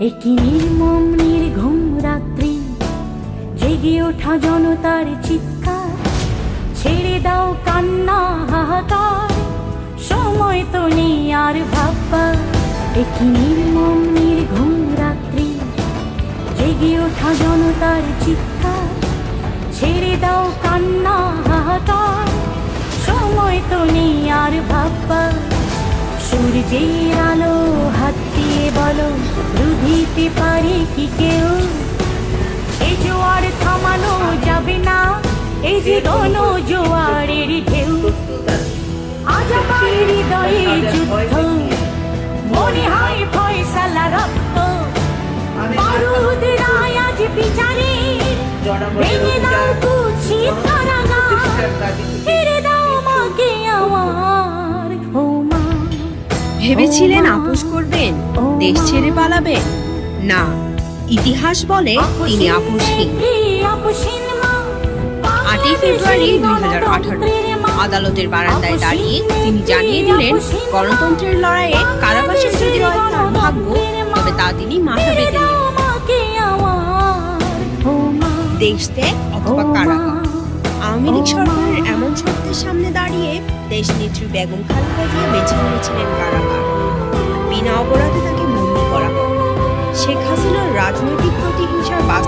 একই নির্মম নির্ঘুম রাত্রি, জেগে ওঠা জনতার চিৎকার। ছেড়ে দাও কান্না, হাহাকার, সময় তো নেই আর ভাববার। একই নির্মম নির্ঘুম রাত্রি, জেগে ওঠা জনতার চিৎকার। ছেড়ে দাও কান্না, হাহাকার, সময় তো নেই আর ভাববার। সূর্যের আলো হাত বলো রুধিতে পারে কি কেউ? এই জোয়ার থামানো যাবে না এই যে গণ জোয়ারের ঢেউ। আজ আমার হৃদয়ে যুদ্ধ মনে হয় ফয়সালা রক্ত। বারুদ রায় আজ বিচারে ভেঙে দাও কারাগার ভেবেছিলেন আপোষ করবেন দেশ ছেড়ে পালাবেন? না। ইতিহাস বলে তিনি আপোষহীন। আটই ফেব্রুয়ারি দুই হাজার আঠারো। আদালতের বারান্দায় দাঁড়িয়ে তিনি জানিয়ে দিলেন, গণতন্ত্রের লড়াইয়ে কারাবাসের যদি তার ভাগ্য, তবে তা তিনি মাথা পেতে দেশ ত্যাগ অথবা কারাগার। আওয়ামী লীগ সরকারের এমন শর্তের সামনে দাঁড়িয়ে দেশ নেত্রী বেগম খালেদা জিয়া বেছে নিয়েছিলেন কারাগার। শেখ হাসিনার রাজনৈতিক প্রতিহিংসার বাস্তব